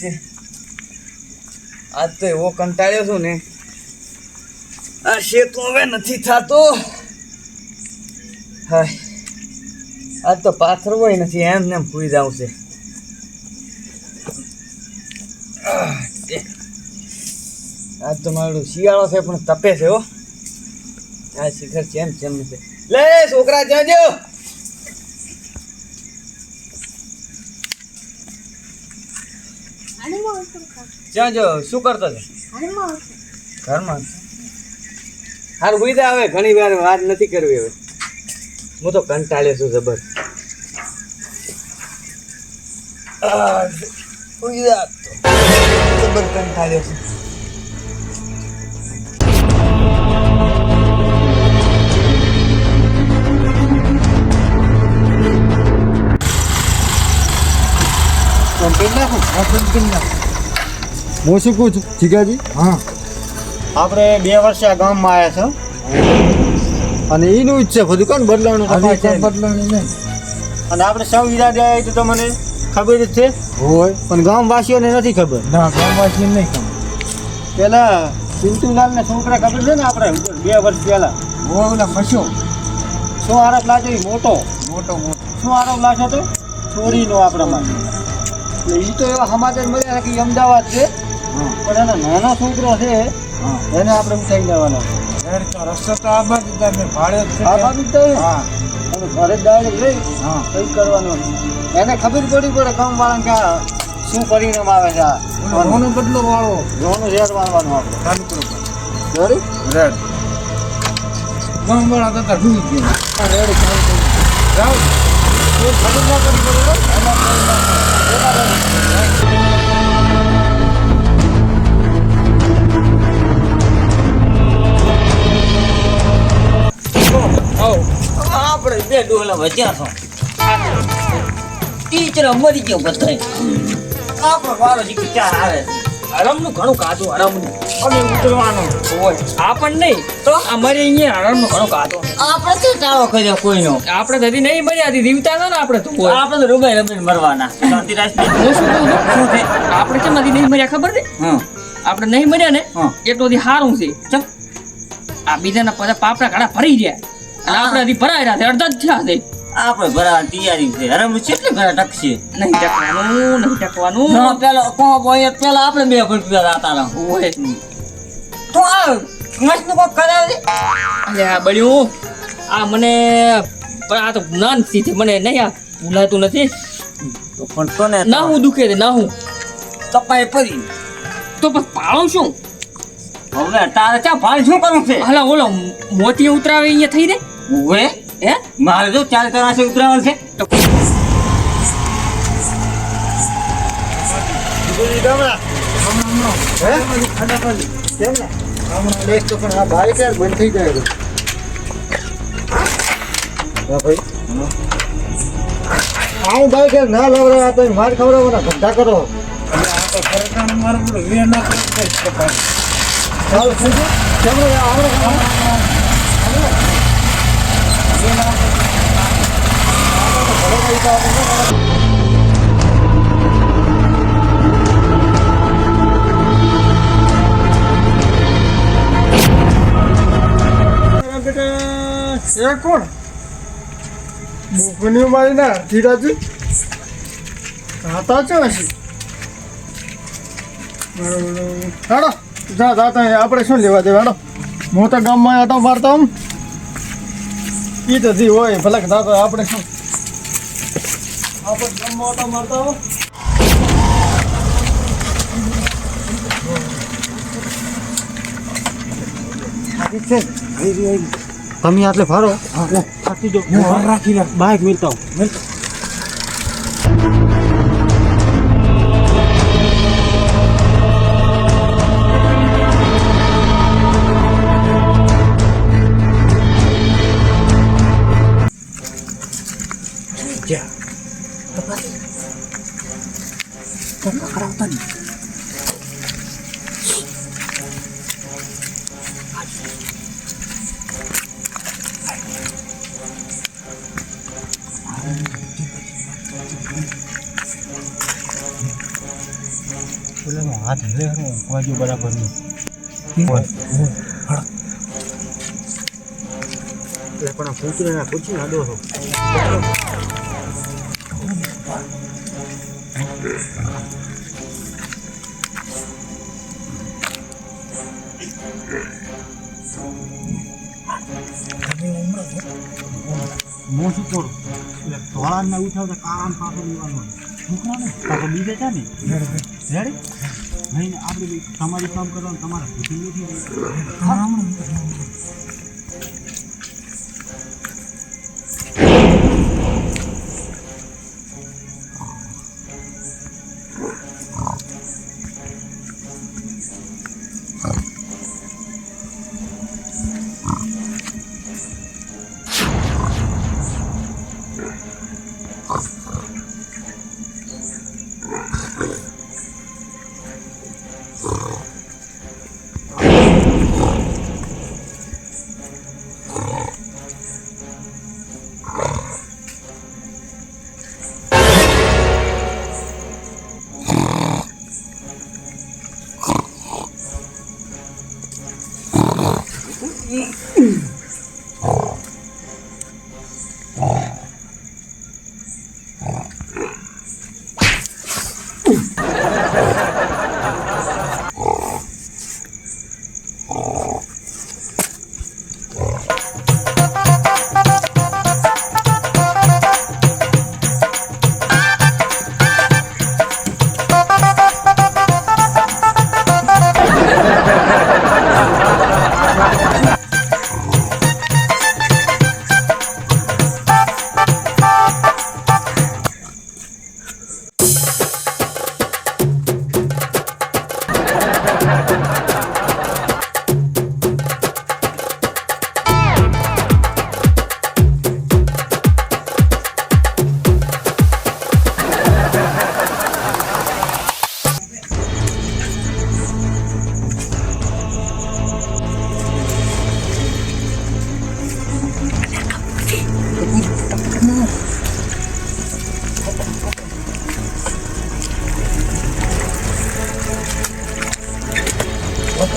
છે. આજ તો એવો કંટાળ્યો છું ને. આ શેતું હવે નથી થતો. હા આજ તો પાથરવો નથી, એમ ને એમ પૂરી જાવ છે. આજ તો મારું શિયાળો છે, પણ તપે છે હો. આ શિખર ચેમ ચેમ છે. લે, છોકરા, જાજો. જાજો શું કરતો છે? ઘરમાં હાલ હુઈ જા હવે ઘણી વાર વાત નથી કરવી હવે. હું તો કંટાળે છું જબર. છું. જા કંટાળ્યો છું હું શું કહું છું જીગાજી? હા. આપણે બે વર્ષે આ ગામમાં આવ્યા છો. અને એનું જ છે બધું. કોણ છે કોઈ નહીં. અને આપણે સૌ ઈરાદે આવ્યા તો તમને ખબર જ છે. હોય. પણ ગામવાસીઓને નથી ખબર. ના ગામવાસીઓને નહીં ખબર. પેલા પિન્ટુલાલ ને છોકરા ખબર છે ને આપણે બે વર્ષ પહેલા? હોય ઓલા ફસ્યો. શું આરોપ લાગ્યો મોટો. મોટો મોટો. શું આરોપ લાગ્યો તો ચોરીનો આપણામાં. એટલે એ તો એવા સમાચાર મળ્યા કે અમદાવાદ છે. પણ એનો નાનો છોકરો છે એને આપણે ઉઠાઈ લેવાનો. ઘરે ડાયરેક્ટ લઈ હા. કઈ કરવાનું. એને ખબર પડી પડે ગામ વાળાને કે શું પરિણામ આવે છે આ. બદલો વાળો. ઘણું રેડ વાળવાનું આપણે. ચાલુ કરો. રેડ. ગામ વાળા તો તાર ડૂબી ગયા. રેડી કરી. જાઓ. ખબર ના પડે એમાં આપણે બે ડોલા વચ્યા છો. ટીચર મરી ગયો બધાય. આપણો વારો જીકી ચાર આવે હરમનું ઘણું કાધું હરમનું. અમે ઉતરવાનું. હોય આપણ નહીં તો અમારે અહીંયા હરમનું ઘણું કાધું આપણે તો ચાળો કર્યો કોઈનો? આપણે થતી નહીં મર્યા હતી દીવતા ને આપણે તો હોય આપણે તો રૂબાઈ રમીને મરવાના. શાંતિ હું શું કહું છું? આપણે કેમ હજી નહીં મર્યા ખબર છે? આપણે નહીં મર્યા ને. એટલું સારું છે. ચમ. આ બીજાના બધા પાપડા ઘણા ફરી ગયા અને આપણે હજી ભરાય રહ્યા છે અડધા જ થયા છે. આપણે ભરા તૈયારી છે. હરામ કેટલી ભરા ટકશે નહીં ટકવાનું નહીં ટકવાનું પેલા કો બોય પેલા આપણે બે રૂપિયા હતા ઓય. હોય તો આ મસ્ત કો કરાવે અલે આ બળ્યું આ મને પણ આ તો જ્ઞાનથી મને નહીં આ ભૂલાતું નથી. પણ તો ને ના હું દુખે ના હું કપાય પડી. તો પછી પાળું શું? હવે તારે ચા ભાઈ શું કરવું છે હાલા ઓલો મોતી ઉતરાવે અહીંયા થઈ દે હવે હે મારે જો ચાર કરાશે ઉતરાવવાનું છે તો ને? તો બંધ થઈ જાય. ભાઈ આવું ભાઈ યાર ના લવડાવે તો માર ખવડાવવાના ધંધા કરો મારું ના ચાલો રે? આવડે આવડે? એ કોણ બોકની મારી ના ધીરાજી ખાતા છો હશે હાડો જા જાતા આપણે શું લેવા દેવા? હાડો. હું તો ગામમાં આટો મારતો આમ ઈ તો જી હોય ભલે જાતો આપણે શું? આપણે ગામમાં આટો મારતા હો તમે આટલે ફરો. થાકી જો રાખી રાખ. બાઇક મિલતા હું પેલાનો હાથ લે હું બાજુ બરાબર નો પણ પૂછીને ના પૂછીને Thank you. શું કરું એટલે ધોળા ના ઉઠાવતા કામ પાછો લેવાનો છોકરા પાછો બીજે છે ને રેડી નહીં આપણે તમારી કામ કરવાનું તમારા ભૂખી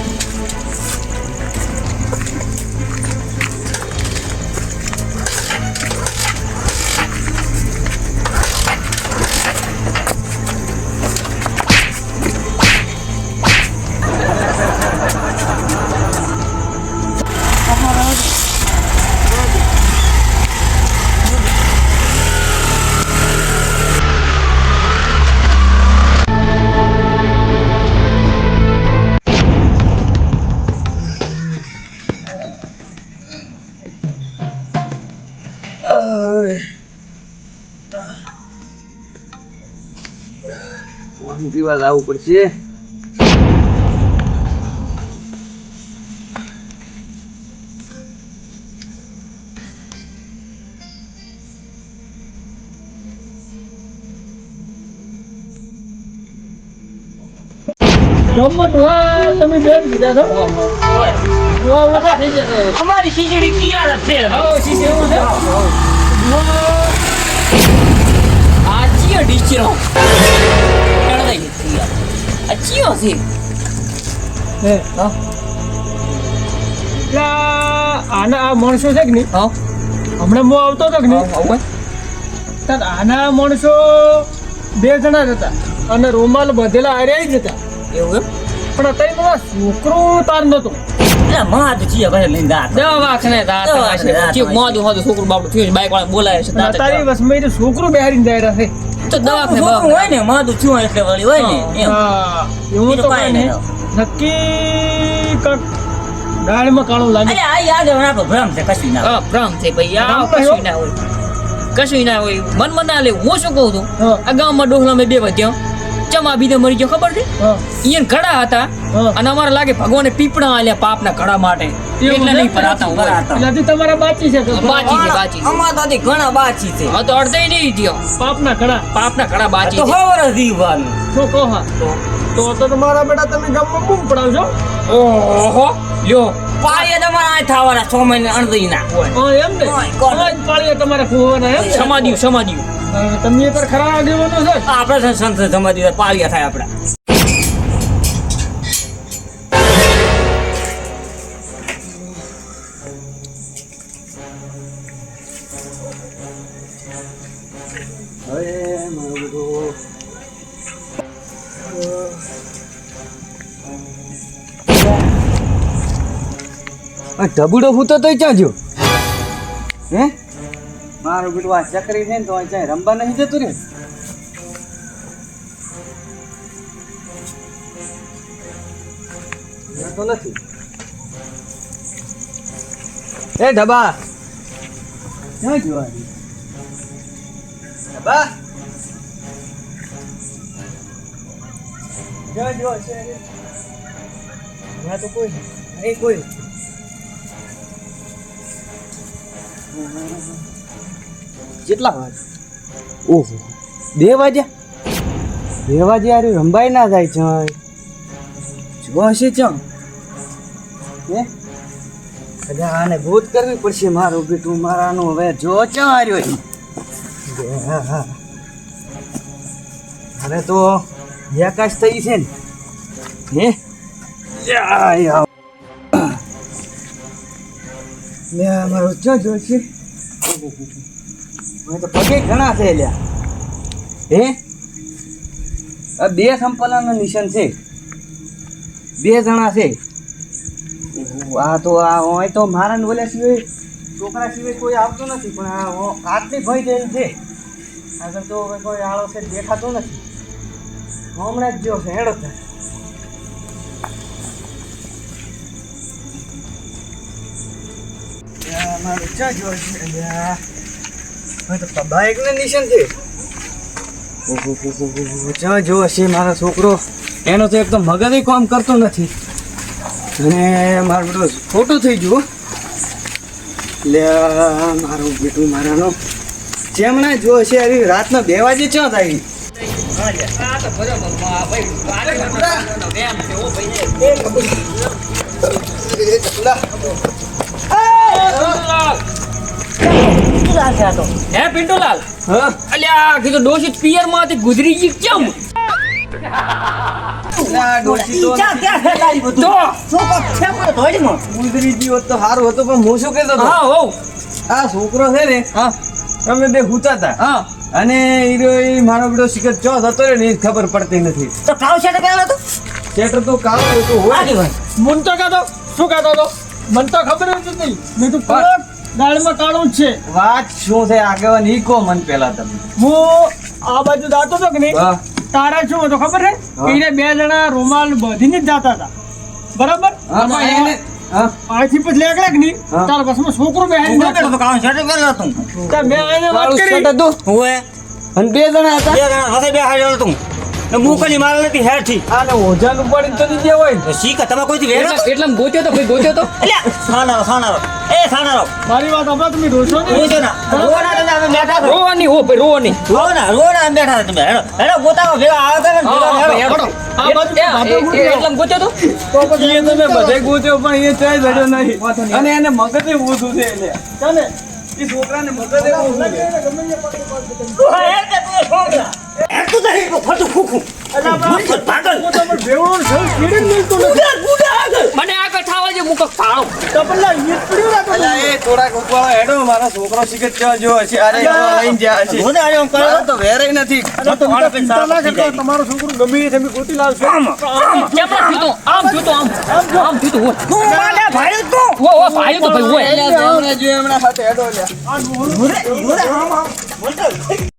નથી પાણી પીવા લાવવું પડશે. તમે બેન દીધા છો? અમારી ખીચડી એવું છે. આ ચિયો ડીચરો કણ દઈ તૈયાર આ ચિયો છે? હે. હા. એટલે આના આ માણસો છે કે નહીં? હા. હમણાં હું આવતો હતો કે નહીં? ત્યારે આના માણસો બે જણા જ હતા. અને રૂમાલ બધેલા હાર્યા જ હતા. એવું એમ? પણ અત્યારે પેલા છોકરો તાર નતો એટલે માં ભાઈ લઈને દાંત ચીક મોદું મોદું છોકરું બાપડું થયું બાઈક વાળા બોલાવે છે તારી બસ મેં છોકરો બેહારીને જાય રહે તો દવાખાને હોય ને માદું તો થયું એટલે વળી હોય ને એમ. એવું તો કાંઈ નહીં. નક્કી કાંક દાળમાં કાળું લાગે. એટલે આ યાદ હવે આપણો ભ્રમ છે કશું ના હા ભ્રમ છે ભાઈ આ કશું ના હોય. કશું ના હોય. મન મના ના લેવું હું શું કહું છું? આ ગામમાં ડોહલા મેં બે વધ્યો. ચમા બીજે મરી ગયો ખબર છે? ઈયન ઘડા હતા અને અમારે લાગે ભગવાને પીપળા આલ્યા પાપના ઘડા માટે. એટલે નહીં ભરાતા હોય. ભરાતા. એટલે તમારા બાચી છે બાચી છે બાચી અમાર તો ઘણા બાચી છે. હા તો અડધે નહીં થયો. પાપના ઘડા. પાપના ઘડા આ બાકી તો છે. દીવાન તો કહો હા. તો. તો તમારા બેટા તમે ગામમાં બૂમ પડાવજો. ઓહો લ્યો. પાળીએ તમારા આ થવાના છ મહિને અણધી ના એમ ને? પાળીએ તમારે ખોવાના એમ? સમાધ્યું સમાધ્યું તમને પર ખરા આગેવાનો છે? આપણે સંત તમારી વાત પાળ્યા થાય આપણા. ઢબુડો હું તો ત્યાં જો હે? મારું બેટું આ ચકરી છે ને તો અહીંયા રમવા નહીં જતું રે. તો નથી. એ ડબા ક્યાં જોવા ડબા ક્યાં જોવા છે? તો કોઈ નહીં. કોઈ. કેટલા વાગે? ઓહો, બે વાગ્યા? બે વાગે યાર રંબાઈ ના જાય છે જો હશે ચમ. અરે આને ભૂત કરવી પડશે મારું બેટું, મારાનું. હવે જો ક્યાં હાર્યો. હવે તો એકાશ થઈ છે ને. હે? મેં મારો જો જોશે તો પગે ઘણા છે લ્યા. હે? આ બે સંપલાનું નિશાન છે. બે જણા છે. આ તો આ હોય તો મારા બોલ્યા સિવાય છોકરા સિવાય કોઈ આવતું નથી, પણ આ આટલી ભય જેલ છે. આગળ તો કોઈ આળો છે દેખાતો નથી. હમણાં જ જો છે, હેડો થાય મારું ચા જો છે લ્યા હવે તો બાઇકને નિશાન છે જો છે મારો છોકરો એનો તો એકદમ મગજ કામ કરતો નથી અને મારો બધું ખોટું થઈ ગયો એટલે મારું બેટું મારાનો જેમણે જો છે આવી રાતના બે વાગે ક્યાં થાય ભાઈ ઘરનો છે ભાઈ હે પિન્ટુલાલ? હા? અલ્યા કીધું ડોશી પિયરમાંથી ગુજરી ગઈ કેમ? ના, ડોશી તો ઈચ્છા ક્યાં છે તારી બધું? તો! શું કોક છે પણ ધોઈમાં? ગુજરી ગયો હોત તો સારું હતું પણ હું શું કહેતો હતો? હા હો આ છોકરો છે ને હા. અમે બે હુતા હતા હા. અને હીરો મારો બેટો શિખર ચો થતો ને એ ખબર પડતી નથી. તો કાવ છે તો તો? શેટર તો હોય મન શું કહેતો તો મને તો ખબર જ નથી. મેં તો દાળમાં કાળું જ છે. વાત શું છે? આગેવાન ઈ કહો મન પેલા તમે. હું આ બાજુ જાતો તો કે નહીં? તારા શું હતો ખબર છે? એને બે જણા રૂમાલ બાંધીને જ જાતા હતા. બરાબર? પાછી પછી લેકડે કે નહીં. તારા બસમાં છોકરો તો. ત્યાં વાત કરી. શર્ટ હતું? હોવે. અને બે જણા હતા? બે જણા સાથે. ને મૂકલી મારે નથી હેઠી આને ઓજાનું પડી તો નહીં હોય ને. શીખ તમે કોઈથી વેરો? એટલે ગોત્યો તો ભાઈ ગોત્યો તો એટલે સાનારો, સાનારો. એ સાનારો. મારી વાત હમણાં તમે રોશો નહીં છે ના. રોવાના તમે અમે બેઠા છો. રોવાની હો ભાઈ રોવાની રો ના અમે બેઠા તમે. હેડો, હેડો, ગોતાવો, ભેગા આવે તમે, હેડો. આ બાજુ ગોત્યો તો તો પછી એ તમે બધે ગોત્યો પણ એ ચાય નહીં અને એને મગજ ઊંધું છે એટલે ચાલે એ છોકરાને મગજ ઊંધું છે તું છોકરા. હેડ તું તો હેડ, ખોટું ખોખું. મૂર્ખો, પાગલ. બેવડો છે કીડી જ નથી. ગુડા, ગુડા આગળ. મને આગળ થાવા જે મુકો. કાળો તો પેલા ઈદ પડ્યું રાખો એ થોડાક ઉપાડો હેડો મારો છોકરો જો હશે. અરે લઈને જ્યાં કરો. તો વેરાય નથી. તો મારા ચિંતા ના સારા તમારો છોકરો ગમે તમે ગોતી લાવશો. કેમ થયું આમ આમ. આમ થયું હોય. તું માને ભાડ્યું તું. ઓ ઓ ભાઈ તો ભાઈ હોય. હમણાં જો એમના સાથે હેડો લ્યા. આ ડોહો ગુડા, ગુડા, આમ, આમ. બોલતો.